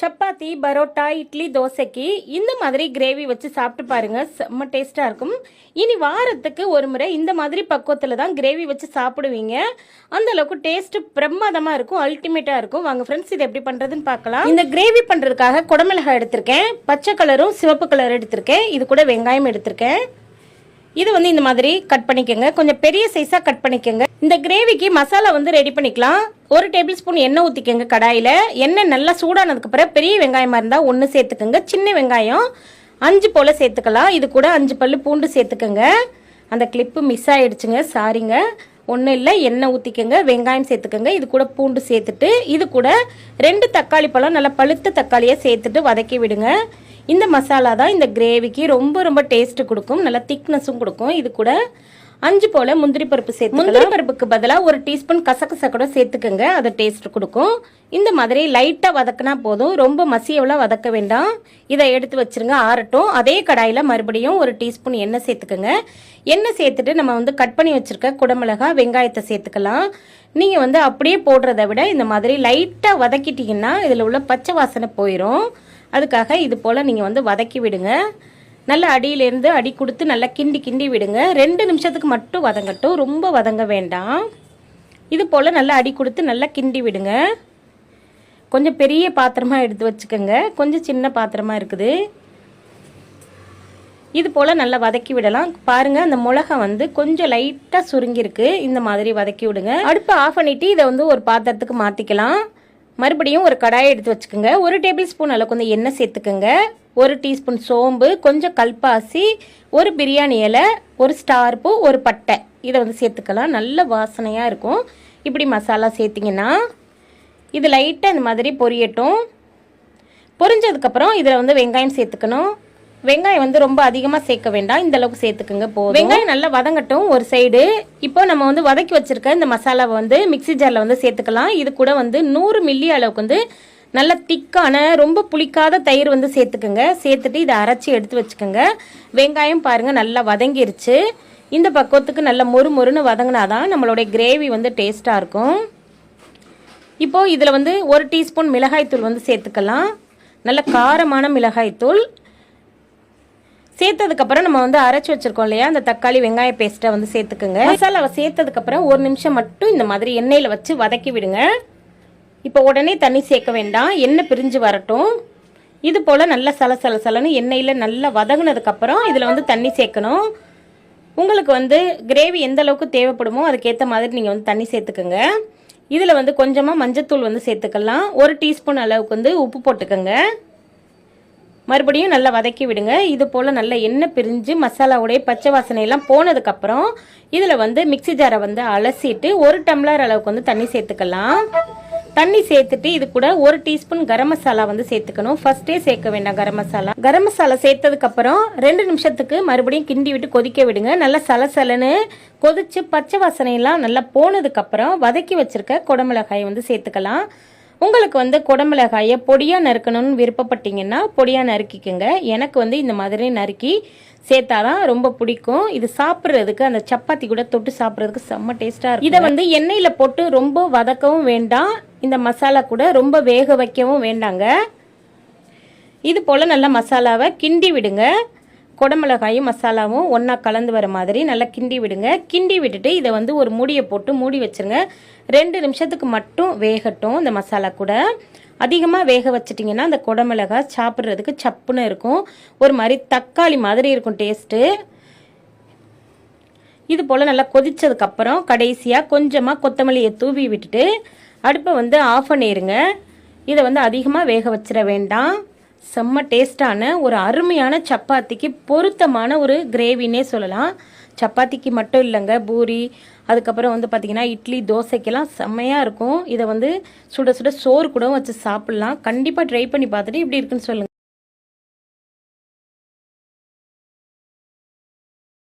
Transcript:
சப்பாத்தி பரோட்டா இட்லி தோசைக்கு இந்த மாதிரி கிரேவி வச்சு சாப்பிட்டு பாருங்க. செம்ம டேஸ்ட்டாக இருக்கும். இனி வாரத்துக்கு ஒரு முறை இந்த மாதிரி பக்குவத்தில் தான் கிரேவி வச்சு சாப்பிடுவீங்க. அந்த அளவுக்கு டேஸ்ட் பிரமாதமாக இருக்கும் அல்டிமேட்டாக இருக்கும். வாங்க ஃப்ரெண்ட்ஸ் இது எப்படி பண்ணுறதுன்னு பார்க்கலாம். இந்த கிரேவி பண்ணுறதுக்காக குடமிளகாய் எடுத்திருக்கேன். பச்சை கலரும் சிவப்பு கலர் எடுத்திருக்கேன். இது கூட வெங்காயம் எடுத்திருக்கேன். இது வந்து இந்த மாதிரி கட் பண்ணிக்கோங்க. கொஞ்சம் பெரிய சைஸாக கட் பண்ணிக்கோங்க. இந்த கிரேவிக்கு மசாலா வந்து ரெடி பண்ணிக்கலாம். ஒரு டேபிள் ஸ்பூன் எண்ணெய் ஊற்றிக்கோங்க கடாயில். எண்ணெய் நல்லா சூடானதுக்கு அப்புறம் பெரிய வெங்காயமாக இருந்தால் ஒன்று சேர்த்துக்கோங்க. சின்ன வெங்காயம் அஞ்சு போல் சேர்த்துக்கலாம். இது கூட அஞ்சு பல் பூண்டு சேர்த்துக்கோங்க. அந்த கிளிப்பு மிஸ் ஆகிடுச்சுங்க சாரிங்க ஒன்றும் இல்லை. எண்ணெய் ஊற்றிக்கோங்க வெங்காயம் சேர்த்துக்கோங்க. இது கூட பூண்டு சேர்த்துட்டு இது கூட ரெண்டு தக்காளி பழம் நல்லா பழுத்த தக்காளியை சேர்த்துட்டு வதக்கி விடுங்க. இந்த மசாலா தான் இந்த கிரேவிக்கு ரொம்ப ரொம்ப டேஸ்ட்டு கொடுக்கும். நல்லா திக்னஸும் கொடுக்கும். இது கூட அஞ்சு போல முந்திரி பருப்பு சேர்த்து முந்திரி பருப்புக்கு பதிலாக ஒரு டீஸ்பூன் கசகசா கூட சேர்த்துக்கோங்க அது டேஸ்ட் கொடுக்கும். இந்த மாதிரி லைட்டாக வதக்கினா போதும். ரொம்ப மசியவெல்லாம் வதக்க வேண்டாம். இதை எடுத்து வச்சிருங்க ஆறட்டும். அதே கடாயில் மறுபடியும் ஒரு டீஸ்பூன் எண்ணெய் சேர்த்துக்கோங்க. எண்ணெய் சேர்த்துட்டு நம்ம வந்து கட் பண்ணி வச்சிருக்க குடமிளகா வெங்காயத்தை சேர்த்துக்கலாம். நீங்கள் வந்து அப்படியே போடுறத விட இந்த மாதிரி லைட்டாக வதக்கிட்டிங்கன்னா இதில் உள்ள பச்சை வாசனை போயிடும் அதுக்காக இது போல் நீங்கள் வந்து வதக்கி விடுங்க. நல்லா அடியிலேருந்து அடி கொடுத்து நல்லா கிண்டி கிண்டி விடுங்க. ரெண்டு நிமிஷத்துக்கு மட்டும் வதங்கட்டும். ரொம்ப வதங்க வேண்டாம். இது போல் நல்லா அடி கொடுத்து நல்லா கிண்டி விடுங்க. கொஞ்சம் பெரிய பாத்திரமாக எடுத்து வச்சுக்கோங்க. கொஞ்சம் சின்ன பாத்திரமாக இருக்குது. இது போல் நல்லா வதக்கி விடலாம். பாருங்கள் அந்த மிளகா வந்து கொஞ்சம் லைட்டாக சுருங்கியிருக்கு. இந்த மாதிரி வதக்கி விடுங்க. அடுப்பை ஆஃப் பண்ணிவிட்டு இதை வந்து ஒரு பாத்திரத்துக்கு மாற்றிக்கலாம் மறுபடியும் ஒரு கடாயை எடுத்து வச்சுக்கோங்க. ஒரு டேபிள் ஸ்பூன் அளவுக்கு கொஞ்சம் எண்ணெய் சேர்த்துக்கோங்க. ஒரு டீஸ்பூன் சோம்பு கொஞ்சம் கல்பாசி ஒரு பிரியாணி இலை ஒரு ஸ்டார் பூ ஒரு பட்டை. இதை வந்து சேர்த்துக்கலாம். நல்ல வாசனையாக இருக்கும். இப்படி மசாலா சேர்த்திங்கன்னா இது லைட்டாக இந்த மாதிரி பொரியட்டும். பொரிஞ்சதுக்கப்புறம் இதில் வந்து வெங்காயம் சேர்த்துக்கணும். வெங்காயம் வந்து ரொம்ப அதிகமாக சேர்க்க வேண்டாம். இந்த அளவுக்கு சேர்த்துக்குங்க போதும். வெங்காயம் நல்லா வதங்கட்டும் ஒரு சைடு இப்போ நம்ம வந்து வதக்கி வச்சிருக்க இந்த மசாலாவை வந்து மிக்சி ஜாரில் வந்து சேர்த்துக்கலாம். இது கூட வந்து நூறு மில்லி அளவுக்கு வந்து நல்ல திக்கான ரொம்ப புளிக்காத தயிர் வந்து சேர்த்துக்குங்க. சேர்த்துட்டு இதை அரைச்சி எடுத்து வச்சுக்கோங்க. வெங்காயம் பாருங்கள் நல்லா வதங்கிருச்சு. இந்த பக்குவத்துக்கு நல்ல மொறு மொறுன்னு வதங்கினாதான் நம்மளுடைய கிரேவி வந்து டேஸ்ட்டாக இருக்கும். இப்போது இதில் வந்து ஒரு டீஸ்பூன் மிளகாய்த்தூள் வந்து சேர்த்துக்கலாம். நல்ல காரமான மிளகாய்த்தூள் சேர்த்ததுக்கப்புறம் நம்ம வந்து அரைச்சி வச்சிருக்கோம் இல்லையா? அந்த தக்காளி வெங்காய பேஸ்ட்டை வந்து சேர்த்துக்குங்க. மசாலாவை சேர்த்ததுக்கப்புறம் ஒரு நிமிஷம் மட்டும் இந்த மாதிரி எண்ணெயில் வச்சு வதக்கி விடுங்க. இப்போ உடனே தண்ணி சேர்க்க வேண்டாம் எண்ணெய் பிரிஞ்சு வரட்டும். இது போல் நல்லா சல சல சலன்னு எண்ணெயில் நல்லா வதங்கினதுக்கப்புறம் இதில் வந்து தண்ணி சேர்க்கணும். உங்களுக்கு வந்து கிரேவி எந்த அளவுக்கு தேவைப்படுமோ அதுக்கேற்ற மாதிரி நீங்கள் வந்து தண்ணி சேர்த்துக்கோங்க. இதில் வந்து கொஞ்சமாக மஞ்சத்தூள் வந்து சேர்த்துக்கலாம். ஒரு டீஸ்பூன் அளவுக்கு வந்து உப்பு போட்டுக்கோங்க. மறுபடியும் நல்லா வதக்கி விடுங்க. இது போல் நல்லா எண்ணெய் பிரிஞ்சு மசாலாவுடைய பச்சை வாசனையெல்லாம் போனதுக்கப்புறம் இதில் வந்து மிக்சி ஜாரை வந்து அலசிட்டு ஒரு டம்ளர் அளவுக்கு வந்து தண்ணி சேர்த்துக்கலாம். தண்ணி சேர்த்துட்டு இது கூட ஒரு டீஸ்பூன் கரம் மசாலா வந்து சேர்த்துக்கணும். ஃபர்ஸ்டே சேர்க்க வேண்டாம் கரம் மசாலா. கரம் மசாலா சேர்த்ததுக்கு அப்புறம் ரெண்டு நிமிஷத்துக்கு மறுபடியும் கிண்டி விட்டு கொதிக்க விடுங்க. நல்லா சலசலன்னு கொதிச்சு பச்சை வாசனையெல்லாம் நல்லா போனதுக்கு அப்புறம் வதக்கி வச்சிருக்க குடமிளகாயை வந்து சேர்த்துக்கலாம். உங்களுக்கு வந்து குடமிளகாயை பொடியாக நறுக்கணும்னு விருப்பப்பட்டீங்கன்னா பொடியாக நறுக்கிக்கோங்க. எனக்கு வந்து இந்த மாதிரி நறுக்கி சேர்த்தாதான் ரொம்ப பிடிக்கும். இது சாப்பிட்றதுக்கு அந்த சப்பாத்தி கூட தொட்டு சாப்பிட்றதுக்கு செம்ம டேஸ்ட்டாக இருக்கும். இதை வந்து எண்ணெயில் போட்டு ரொம்ப வதக்கவும் வேண்டாம். இந்த மசாலா கூட ரொம்ப வேக வைக்கவும் வேண்டாங்க. இது போல் நல்லா மசாலாவை கிண்டி விடுங்க. குடமிளகாயும் மசாலாவும் ஒன்றா கலந்து வர மாதிரி நல்லா கிண்டி விடுங்க. கிண்டி விட்டுட்டு இதை வந்து ஒரு மூடியை போட்டு மூடி வச்சுருங்க. ரெண்டு நிமிஷத்துக்கு மட்டும் வேகட்டும் இந்த மசாலா கூட. அதிகமாக வேக வச்சிட்டிங்கன்னா அந்த குடமிளகாய் சாப்பிட்றதுக்கு சப்புன்னு இருக்கும். ஒரு மாதிரி தக்காளி மாதிரி இருக்கும் டேஸ்ட்டு. இது போல் நல்லா கொதித்ததுக்கப்புறம் கடைசியாக கொஞ்சமாக கொத்தமல்லியை தூவி விட்டுட்டு அடுப்பை வந்து ஆஃப் பண்ணிடுங்க இதை வந்து அதிகமாக வேக வச்சிட வேண்டாம். செம்ம டேஸ்டான ஒரு அருமையான சப்பாத்திக்கு பொருத்தமான ஒரு கிரேவின்னே சொல்லலாம். சப்பாத்திக்கு மட்டும் இல்லைங்க பூரி. அதுக்கப்புறம் வந்து பார்த்திங்கன்னா இட்லி தோசைக்கெல்லாம் செம்மையாக இருக்கும். இதை வந்து சுட சுட சோறு கூட வச்சு சாப்பிட்லாம். கண்டிப்பாக ட்ரை பண்ணி பார்த்துட்டு இப்படி இருக்குன்னு சொல்லுங்கள்